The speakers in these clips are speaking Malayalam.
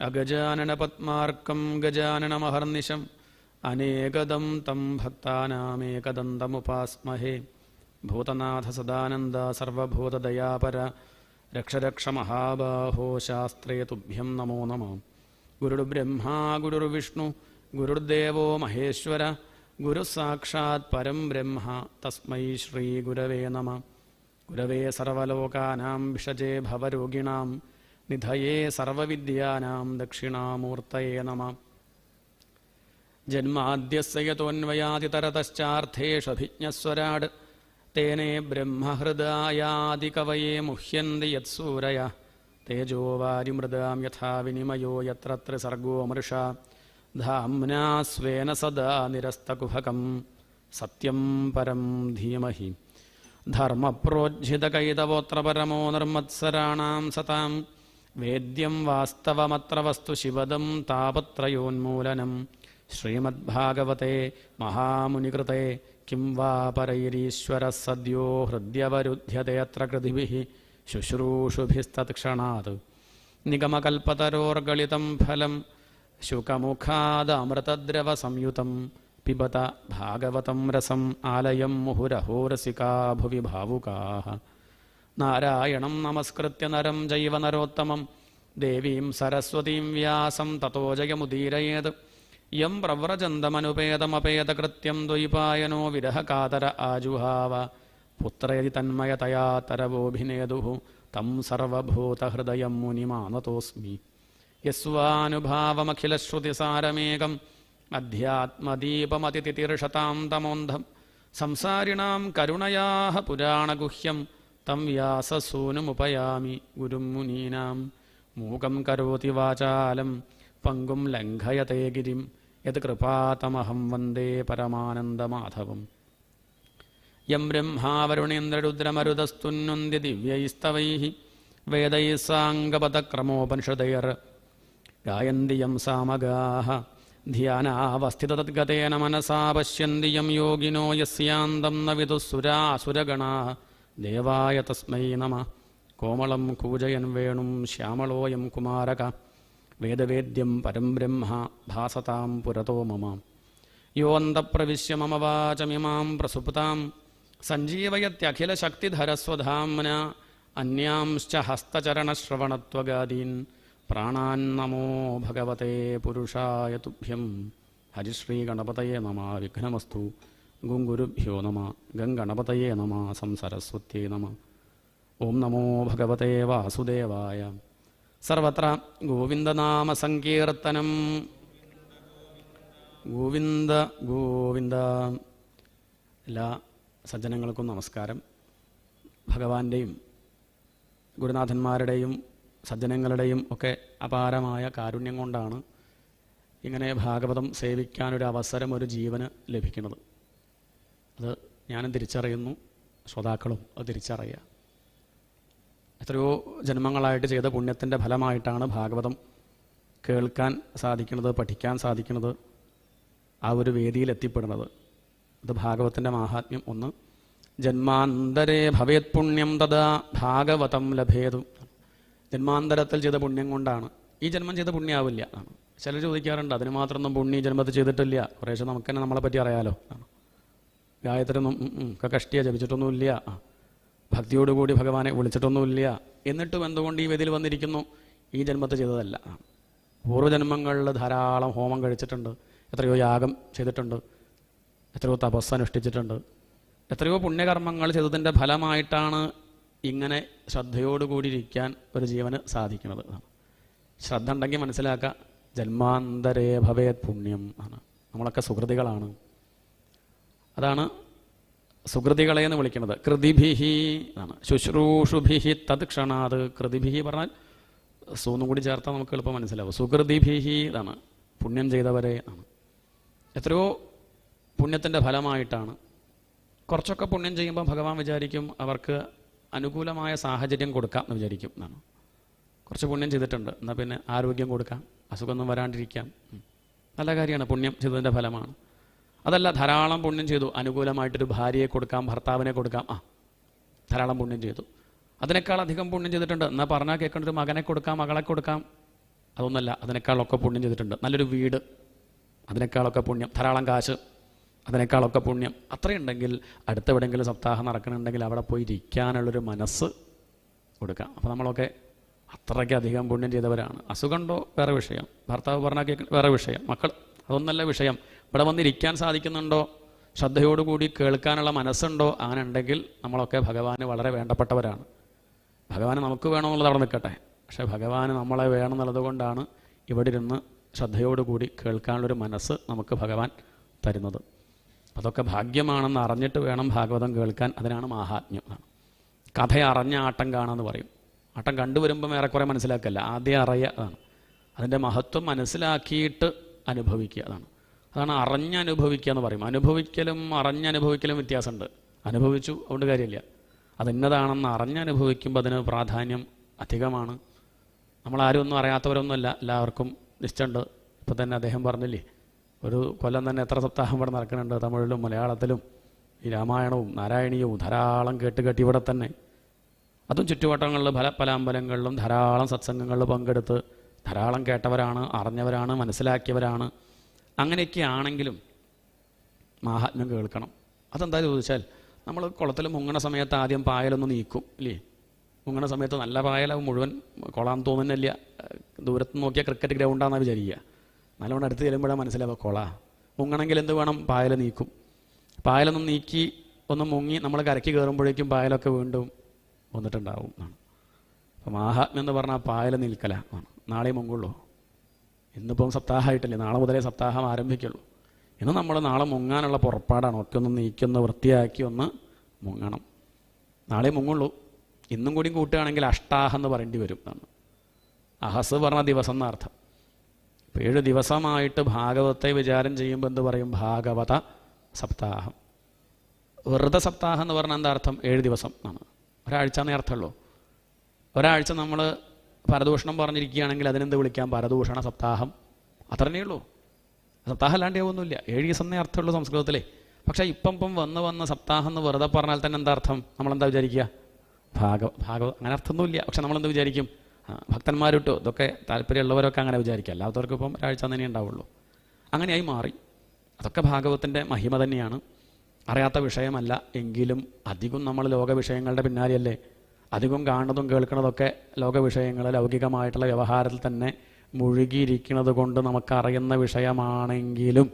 അഗജാനനപത്മാർക്കം ഗജാനനമഹർനിശം. അനേകദം തം ഭക്താനാമേകദന്തമുപാസ്മഹേ. ഭൂതനാഥ സദാനന്ദ സർവഭൂതദയാപര. രക്ഷ രക്ഷ മഹാബാഹോ ശാസ്ത്രേ തുഭ്യം നമോ നമോ. ഗുരുർബ്രഹ്മാ ഗുരുർവിഷ്ണു ഗുരുദേവോ മഹേശ്വര. ഗുരുസാക്ഷാത് പരം ബ്രഹ്മ തസ്മൈ ശ്രീ ഗുരവേ നമ. ഗുരവേ സർവലോകാനാം വിഷജേ ഭവരോഗിണാം. നിധയേ സർവവിദ്യാനാം ദക്ഷിണാമൂർത്തയേ നമ. ജന്മാദ്യസയതോന്വയാതിതരതശ്ചാർത്ഥേഷഭിജ്ഞസ്വരാട് തേനേ ബ്രഹ്മഹൃദായാദികവയേ മുഹ്യന്തി യത്സൂരയ. തേജോ വാരിമൃതാം യഥാ വിനിമയോ യത്ര സർഗോ മൃഷ. ധാംനാ സ്വേന സദാ നിരസ്തകുഹകം. സത്യം പരം ധീമഹി. ധർമ്മപ്രോജ്ജിതകൈതവോത്ര പരമോ നിർമത്സരാണാം സതാം. വേദ്യം വാസ്തവമത്ര വസ്തു ശിവദം താപത്രയോന്മൂലനം. ശ്രീമദ്ഭാഗവത്തെ മഹാമുനികൃത്തെ കിം വാ പരൈരീശ്വര സദ്യോ ഹൃദ്യവരുദ്ധ്യതയത്ര കൃതിഭിः ശുശ്രൂഷുഭിസ്തത്ക്ഷണാത്. നിഗമകൽപ്പതരോർഗളിതം ഫലം ശുകമുഖാദമൃതദ്രവസംയുതം പിബത ഭാഗവതം രസം ആലയം മുഹുരഹോരസികാ ഭുവി ഭാവുകാः നാരായണം നമസ്കൃത്യ നരം ജൈവ നരോത്തമം. ദേവീം സരസ്വതീം വ്യാസം തതോ ജയമുദീരയേത്. യം പ്രവ്രചന്തമനുപേതമപേതകൃത്യം ദ്വൈപായനോ വിരഹകാതര ആജുഹാവ. പുത്രേതി തന്മയതയാ തരവോഭിനേതു. തം സർവഭൂതഹൃദയം മുനിമാനതോസ്മി. യസ്വാനുഭാവമഖിലശ്രുതിസാരമേകം. അധ്യാത്മദീപമതിതിർഷതാം തമോന്ധം. സംസാരിണാം കരുണയാഹ പുരാണഗുഹ്യം. തം വ്യാസസൂനുമുപയാമി ഗുരും മുനീനാം മൂകം കരോതി വാചാലം പങ്കും ലംഘയതേ ഗിരിം യത് കൃപാതമഹം വന്ദേ പരമാനന്ദമാധവം യം ബ്രഹ്മാവരുണേന്ദ്രരുദ്രമരുതസ്തുന്വന്തി ദിവ്യൈസ്തവൈ വേദൈः സാംഗപദക്രമോപനിഷദൈർ ഗായന്തി യം സാമഗാഹ ധ്യാനാവസ്ഥിതദ്ഗതേന മനസാ പശ്യന്തി യം യോഗിനോ യസ്യാന്തം ന വിദുസുരാസുരഗണാः ദേവായ തസ്മൈ നമ. കോമളം കൂജയൻ വേണും ശ്യാമളോയം കുമാരക. വേദവേദ്യം പരം ബ്രഹ്മ ഭാസതാം പുരതോ മമ. യോന്തപ്രവിശ്യ മമ വാചമിമാം പ്രസുപ്താം. സഞ്ജീവയത്യഖിലശക്തിധരസ്വധാംന അന്യാംശ്ച ഹസ്തചരണശ്രവണത്വഗാദീൻ. പ്രാണാൻ നമോ ഭഗവത്തെ പുരുഷായ തുഭ്യം. ഹരിശ്രീഗണപതയെ നമ. വിഘ്നമസ്തു. ഗുങ്കുരുഭ്യോ നമ ഗംഗണപതയേ നമ സംസരസ്വത്യേ നമ. ഓം നമോ ഭഗവതേ വാസുദേവായ. സർവത്ര ഗോവിന്ദനാമസങ്കീർത്തനം. ഗോവിന്ദ ഗോവിന്ദ. എല്ലാ സജ്ജനങ്ങൾക്കും നമസ്കാരം. ഭഗവാന്റെയും ഗുരുനാഥന്മാരുടെയും സജ്ജനങ്ങളുടെയും ഒക്കെ അപാരമായ കാരുണ്യം കൊണ്ടാണ് ഇങ്ങനെ ഭാഗവതം സേവിക്കാനൊരു അവസരം ഒരു ജീവന് ലഭിക്കുന്നത്. അത് ഞാനും തിരിച്ചറിയുന്നു. ശ്രോതാക്കളും അത് തിരിച്ചറിയുക. എത്രയോ ജന്മങ്ങളായിട്ട് ചെയ്ത പുണ്യത്തിന്റെ ഫലമായിട്ടാണ് ഭാഗവതം കേൾക്കാൻ സാധിക്കുന്നത് പഠിക്കാൻ സാധിക്കുന്നത് ആ ഒരു വേദിയിൽ എത്തിപ്പെടുന്നത്. അത് ഭാഗവത്തിന്റെ മാഹാത്മ്യം ഒന്ന്. ജന്മാന്തരേ ഭവേത് പുണ്യം തഥാ ഭാഗവതം ലഭേതു. ജന്മാന്തരത്തിൽ ചെയ്ത പുണ്യം കൊണ്ടാണ്. ഈ ജന്മം ചെയ്ത പുണ്യാവില്ല. ചിലർ ചോദിക്കാറുണ്ട് അതിന് മാത്രമൊന്നും പുണ്യം ഈ ജന്മത്തിൽ ചെയ്തിട്ടില്ല. കുറേശ്ശെ നമുക്ക് തന്നെ നമ്മളെ പറ്റി അറിയാലോ. ആണ് ഗായത്രി ഒന്നും ഉം, ഉം, ഒക്കെ കഷ്ടിയ ജപിച്ചിട്ടൊന്നുമില്ല. ഭക്തിയോടുകൂടി ഭഗവാനെ വിളിച്ചിട്ടൊന്നുമില്ല. എന്നിട്ടും എന്തുകൊണ്ട് ഈ വേദിയിൽ വന്നിരിക്കുന്നു? ഈ ജന്മത്ത് ചെയ്തതല്ല. പൂർവജന്മങ്ങളിൽ ധാരാളം ഹോമം കഴിച്ചിട്ടുണ്ട്. എത്രയോ യാഗം ചെയ്തിട്ടുണ്ട്. എത്രയോ തപസ് അനുഷ്ഠിച്ചിട്ടുണ്ട്. എത്രയോ പുണ്യകർമ്മങ്ങൾ ചെയ്തതിന്റെ ഫലമായിട്ടാണ് ഇങ്ങനെ ശ്രദ്ധയോടുകൂടി ഇരിക്കാൻ ഒരു ജീവന് സാധിക്കുന്നത്. ശ്രദ്ധ ഉണ്ടെങ്കിൽ മനസ്സിലാക്കുക ജന്മാന്തരേ ഭവേത് പുണ്യം ആണ് നമ്മളൊക്കെ സുഹൃതികളാണ് അതാണ് സുഹൃതികളെ എന്ന് വിളിക്കുന്നത് കൃതിഭിഹി എന്നാണ്. ശുശ്രൂഷുഭിഹി തത് ക്ഷണാത്. കൃതിഭിഹി പറഞ്ഞാൽ സൂന്നും കൂടി ചേർത്താൽ നമുക്ക് എളുപ്പം മനസ്സിലാവും. സുഹൃതിഭിഹി ഇതാണ്. പുണ്യം ചെയ്തവരെ ആണ്. എത്രയോ പുണ്യത്തിന്റെ ഫലമായിട്ടാണ്. കുറച്ചൊക്കെ പുണ്യം ചെയ്യുമ്പോൾ ഭഗവാൻ വിചാരിക്കും അവർക്ക് അനുകൂലമായ സാഹചര്യം കൊടുക്കാം എന്ന് വിചാരിക്കും എന്നാണ്. കുറച്ച് പുണ്യം ചെയ്തിട്ടുണ്ട്. എന്നാൽ പിന്നെ ആരോഗ്യം കൊടുക്കാം. അസുഖമൊന്നും വരാണ്ടിരിക്കാം. നല്ല കാര്യമാണ്. പുണ്യം ചെയ്തതിന്റെ ഫലമാണ്. അതല്ല ധാരാളം പുണ്യം ചെയ്തു. അനുകൂലമായിട്ടൊരു ഭാര്യയെ കൊടുക്കാം ഭർത്താവിനെ കൊടുക്കാം. ആ ധാരാളം പുണ്യം ചെയ്തു. അതിനേക്കാൾ അധികം പുണ്യം ചെയ്തിട്ടുണ്ട്. എന്നാൽ പറഞ്ഞാൽ കേൾക്കേണ്ട ഒരു മകനെ കൊടുക്കാം മകളെ കൊടുക്കാം. അതൊന്നല്ല അതിനേക്കാളൊക്കെ പുണ്യം ചെയ്തിട്ടുണ്ട്. നല്ലൊരു വീട് അതിനേക്കാളൊക്കെ പുണ്യം. ധാരാളം കാശ് അതിനേക്കാളൊക്കെ പുണ്യം. അത്രയുണ്ടെങ്കിൽ അടുത്തെവിടെയെങ്കിലും സപ്താഹം നടക്കണമെങ്കിൽ അവിടെ പോയി ഇരിക്കാനുള്ളൊരു മനസ്സ് കൊടുക്കാം. അപ്പോൾ നമ്മളൊക്കെ അത്രയ്ക്കധികം പുണ്യം ചെയ്തവരാണ്. അസുഖമുണ്ടോ വേറെ വിഷയം. ഭർത്താവ് പറഞ്ഞാൽ കേൾക്കുന്നത് വേറെ വിഷയം. മക്കൾ അതൊന്നല്ല വിഷയം. ഇവിടെ വന്നിരിക്കാൻ സാധിക്കുന്നുണ്ടോ? ശ്രദ്ധയോടുകൂടി കേൾക്കാനുള്ള മനസ്സുണ്ടോ? അങ്ങനെ ഉണ്ടെങ്കിൽ നമ്മളൊക്കെ ഭഗവാന് വളരെ വേണ്ടപ്പെട്ടവരാണ്. ഭഗവാന് നമുക്ക് വേണമെന്നുള്ളത് അവിടെ നിൽക്കട്ടെ. പക്ഷേ ഭഗവാന് നമ്മളെ വേണമെന്നുള്ളത് കൊണ്ടാണ് ഇവിടെ ഇരുന്ന് ശ്രദ്ധയോടുകൂടി കേൾക്കാനുള്ളൊരു മനസ്സ് നമുക്ക് ഭഗവാൻ തരുന്നത്. അതൊക്കെ ഭാഗ്യമാണെന്ന് അറിഞ്ഞിട്ട് വേണം ഭാഗവതം കേൾക്കാൻ. അതിനാണ് മഹാത്മ്യം കഥ അറിഞ്ഞ ആട്ടം കാണാന്ന് പറയും. ആട്ടം കണ്ടുവരുമ്പം ഏറെക്കുറെ മനസ്സിലാക്കല്ല. ആദ്യം അറിയുക അതാണ്. അതിന്റെ മഹത്വം മനസ്സിലാക്കിയിട്ട് അനുഭവിക്കുക അതാണ്. അതാണ് അറിഞ്ഞനുഭവിക്കുക എന്ന് പറയും. അനുഭവിക്കലും അറിഞ്ഞനുഭവിക്കലും വ്യത്യാസമുണ്ട്. അനുഭവിച്ചു അതുകൊണ്ട് കാര്യമില്ല. അതിന്നതാണെന്ന് അറിഞ്ഞനുഭവിക്കുമ്പോൾ അതിന് പ്രാധാന്യം അധികമാണ്. നമ്മളാരും ഒന്നും അറിയാത്തവരൊന്നുമല്ല എല്ലാവർക്കും നിശ്ചയുണ്ട് ഇപ്പം തന്നെ അദ്ദേഹം പറഞ്ഞില്ലേ ഒരു കൊല്ലം തന്നെ എത്ര സപ്താഹം ഇവിടെ നടക്കുന്നുണ്ട് തമിഴിലും മലയാളത്തിലും. ഈ രാമായണവും നാരായണീയവും ധാരാളം കേട്ട് കേട്ട് ഇവിടെ തന്നെ. അതും ചുറ്റുവട്ടങ്ങളിൽ പല പല അമ്പലങ്ങളിലും ധാരാളം സത്സംഗങ്ങളിൽ പങ്കെടുത്ത് ധാരാളം കേട്ടവരാണ് അറിഞ്ഞവരാണ് മനസ്സിലാക്കിയവരാണ്. അങ്ങനെയൊക്കെ ആണെങ്കിലും മാഹാത്മ്യം കേൾക്കണം. അതെന്താ ചോദിച്ചാൽ നമ്മൾ കുളത്തിൽ മുങ്ങണ സമയത്ത് ആദ്യം പായലൊന്ന് നീക്കും ഇല്ലേ? മുങ്ങണ സമയത്ത് നല്ല പായലാവും മുഴുവൻ. കൊളാൻ തോന്നുന്നില്ല. ദൂരത്ത് നോക്കിയാൽ ക്രിക്കറ്റ് ഗ്രൗണ്ടാണെന്നാണ് വിചാരിക്കുക. നല്ലവണ്ണം അടുത്ത് ചെല്ലുമ്പോഴാണ് മനസ്സിലാവുക കൊള. മുങ്ങണമെങ്കിൽ എന്ത് വേണം? പായല നീക്കും. പായലൊന്ന് നീക്കി ഒന്ന് മുങ്ങി നമ്മൾ കരക്കി കയറുമ്പോഴേക്കും പായലൊക്കെ വീണ്ടും വന്നിട്ടുണ്ടാവും എന്നാണ്. അപ്പം മാഹാത്മ്യം എന്ന് പറഞ്ഞാൽ പായല നിൽക്കല ആണ് നാളെ മുങ്ങുള്ളൂ. ഇന്നിപ്പം സപ്താഹമായിട്ടല്ലേ? നാളെ മുതലേ സപ്താഹം ആരംഭിക്കുള്ളൂ. ഇന്ന് നമ്മൾ നാളെ മുങ്ങാനുള്ള പുറപ്പാടാണ്. ഒക്കെ ഒന്ന് നീക്കൊന്ന് വൃത്തിയാക്കി ഒന്ന് മുങ്ങണം. നാളെ മുങ്ങുള്ളൂ. ഇന്നും കൂടി കൂട്ടുകയാണെങ്കിൽ അഷ്ടാഹ എന്ന് പറയേണ്ടി വരും എന്നാണ് അഹസ് പറഞ്ഞ ദിവസം എന്നർത്ഥം ഇപ്പം ഏഴ് ദിവസമായിട്ട് ഭാഗവത്തെ വിചാരം ചെയ്യുമ്പോൾ എന്ത് പറയും? ഭാഗവത സപ്താഹം. വെറുതെ സപ്താഹം എന്ന് പറഞ്ഞാൽ എന്താ അർത്ഥം? ഏഴ് ദിവസം എന്നാണ്. ഒരാഴ്ച എന്നേ അർത്ഥമുള്ളൂ. ഒരാഴ്ച നമ്മൾ പരദൂഷണം പറഞ്ഞിരിക്കുകയാണെങ്കിൽ അതിനെന്ത് വിളിക്കാം? പരദൂഷണ സപ്താഹം. അത്രനേ ഉള്ളൂ. സപ്താഹം അല്ലാണ്ട് ഒന്നുമില്ല ഏഴ് ദിവസം എന്നേ അർത്ഥമുള്ളൂ സംസ്കൃതത്തിലെ. പക്ഷേ ഇപ്പം ഇപ്പം വന്ന് വന്ന് സപ്താഹം എന്ന് വെറുതെ പറഞ്ഞാൽ തന്നെ എന്താ അർത്ഥം? നമ്മളെന്താ വിചാരിക്കുക? ഭാഗ ഭാഗവ അങ്ങനെ അർത്ഥമൊന്നുമില്ല. പക്ഷെ നമ്മളെന്ത് വിചാരിക്കും? ഭക്തന്മാരിട്ടോ. ഇതൊക്കെ താല്പര്യമുള്ളവരൊക്കെ അങ്ങനെ വിചാരിക്കുക. അല്ലാത്തവർക്ക് ഇപ്പം ഒരാഴ്ച തന്നെ ഉണ്ടാവുള്ളൂ. അങ്ങനെയായി മാറി. അതൊക്കെ ഭാഗവത്തിന്റെ മഹിമ തന്നെയാണ്. അറിയാത്ത വിഷയമല്ല. എങ്കിലും അധികം നമ്മൾ ലോക വിഷയങ്ങളുടെ പിന്നാലെയല്ലേ? അധികം കാണുന്നതും കേൾക്കുന്നതൊക്കെ ലോക വിഷയങ്ങൾ ലൗകികമായിട്ടുള്ള വ്യവഹാരത്തിൽ തന്നെ മുഴുകിയിരിക്കുന്നത് കൊണ്ട് നമുക്കറിയുന്ന വിഷയമാണെങ്കിലും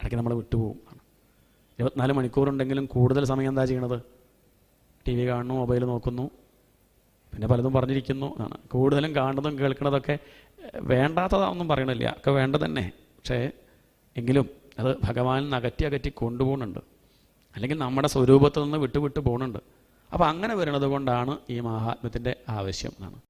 ഇടയ്ക്ക് നമ്മൾ വിട്ടുപോകും. ഇരുപത്തിനാല് മണിക്കൂറുണ്ടെങ്കിലും കൂടുതൽ സമയം എന്താ ചെയ്യണത്? ടി വി കാണുന്നു മൊബൈൽ നോക്കുന്നു പിന്നെ പലതും പറഞ്ഞിരിക്കുന്നു. ആണ് കൂടുതലും കാണുന്നതും കേൾക്കുന്നതൊക്കെ വേണ്ടാത്തതാണെന്നും പറയണില്ല. ഒക്കെ വേണ്ട തന്നെ. പക്ഷേ എങ്കിലും അത് നിന്ന് അകറ്റി അകറ്റി കൊണ്ടുപോകുന്നുണ്ട്. അല്ലെങ്കിൽ നമ്മുടെ സ്വരൂപത്തിൽ നിന്ന് വിട്ടു വിട്ടു പോകുന്നുണ്ട് അപ്പോൾ അങ്ങനെ വരുന്നത് കൊണ്ടാണ് ഈ മഹാത്മ്യത്തിന്റെ ആവശ്യം എന്നാണ്.